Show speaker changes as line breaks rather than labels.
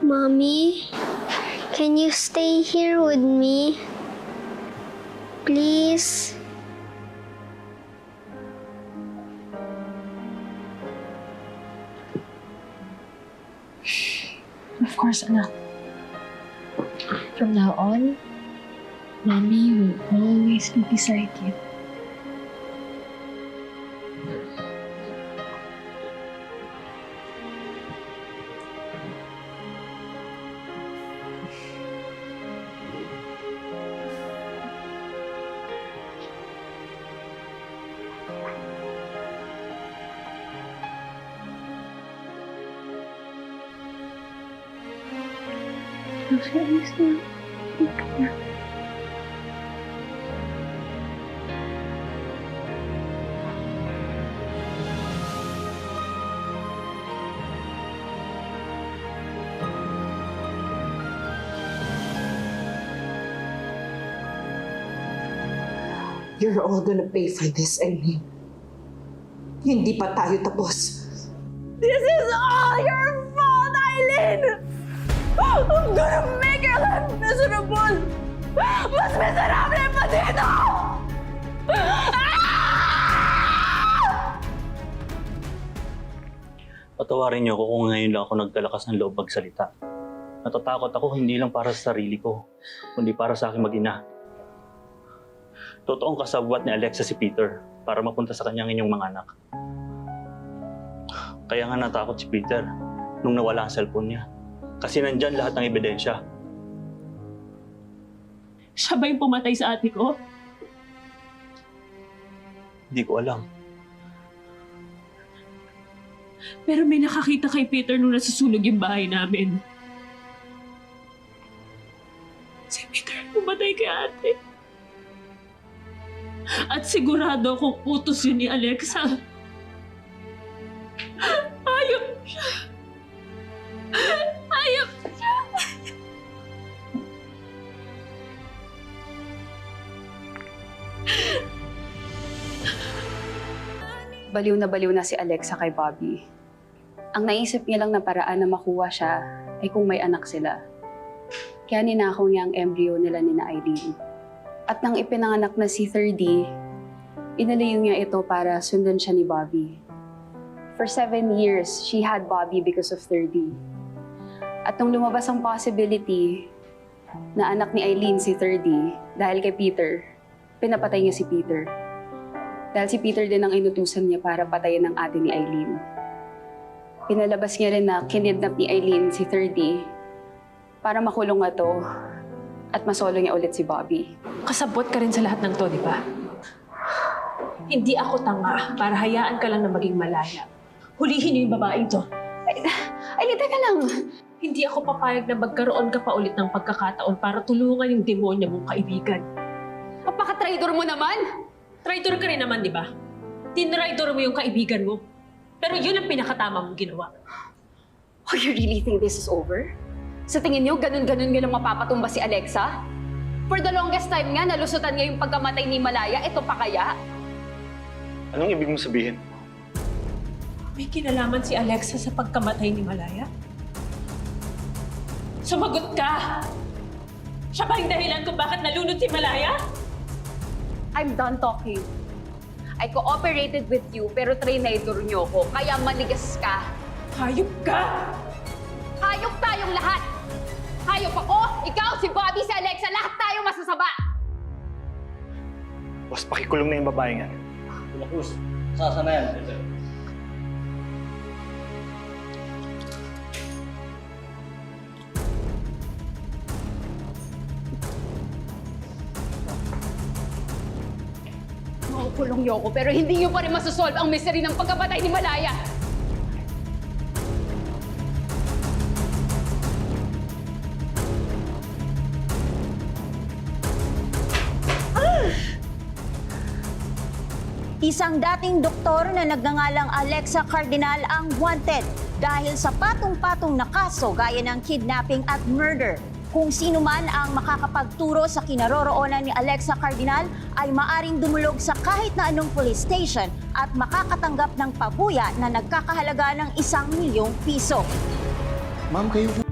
Mommy, can you stay here with me? Please?
Of course, anak. From now on, Mommy will always be beside you. Okay, ayos na. Okay na.
You're all gonna pay for this, Eileen. Hindi pa tayo tapos.
This is all your fault, Eileen! I'm gonna make your life miserable! Mas miserable pa dito!
Patawarin niyo ako kung ngayon lang ako nagkalakas ng loob magsalita. Natatakot ako hindi lang para sa sarili ko, kundi para sa aking mag-ina. Totoong kasabwat ni Alexa si Peter para mapunta sa kanyang inyong mga anak. Kaya nga natakot si Peter nung nawala ang cellphone niya. Kasi nandyan lahat ng ebidensya.
Siya ba yung pumatay sa ate ko?
Hindi ko alam.
Pero may nakakita kay Peter nung nasusunog yung bahay namin. Si Peter pumatay kay ate. At sigurado kung utos yun ni Alexa. Ayop siya. Ayop siya.
Baliw na baliw na si Alexa kay Bobby. Ang naisip niya lang na paraan na makuha siya ay kung may anak sila. Kaya ninakaw niya ang embryo nila ni na Eileen. At nang ipinanganak na si 3D, inalayo niya ito para sundan siya ni Bobby. For seven years, she had Bobby because of 3D. At nung lumabas ang possibility na anak ni Eileen si 3D dahil kay Peter, pinapatay niya si Peter. Dahil si Peter din ang inutusan niya para patayin ang ate ni Eileen. Pinalabas niya rin na kinidnap ni Eileen si 30 para makulong nga to at masolo niya ulit si Bobby.
Kasabot ka rin sa lahat ng to, di ba? Hindi ako tanga para hayaan ka lang na maging malaya. Hulihin niyo yung babaeng to.
Ay, teka lang!
Hindi ako papayag na magkaroon ka pa ulit ng pagkakataon para tulungan yung demonyo mong kaibigan.
Apaka-traitor mo naman!
Traitor ka rin naman, di ba? Tinraitor mo yung kaibigan mo. Pero yun ang pinakatama mong ginawa.
Oh, you really think this is over? Sa tingin niyo, ganun-ganun nga lang mapapatumba si Alexa? For the longest time nga, nalusutan niya yung pagkamatay ni Malaya. Ito pa kaya?
Anong ibig mong sabihin?
May kinalaman si Alexa sa pagkamatay ni Malaya? Sumagot ka! Siya ba yung dahilan kung bakit nalunod si Malaya?
I'm done talking. I cooperated with you, pero traitor niyo ko. Kaya manigas ka.
Hayop ka!
Hayop tayong lahat! Hayop ako, ikaw, si Bobby, si Alexa, lahat tayo masasaba!
Boss, pakikulong na yung babae nga.
Cruz, sasa na yan.
Makukulong niyo ako, pero hindi niyo pa rin masasolve ang mystery ng pagkabatay ni Malaya.
Isang dating doktor na nagngangalang Alexa Cardinal ang wanted dahil sa patong-patong na kaso gaya ng kidnapping at murder. Kung sino man ang makakapagturo sa kinaroroonan ni Alexa Cardinal ay maaring dumulog sa kahit na anong police station at makakatanggap ng pabuya na nagkakahalaga ng isang milyong piso.
Ma'am, kayo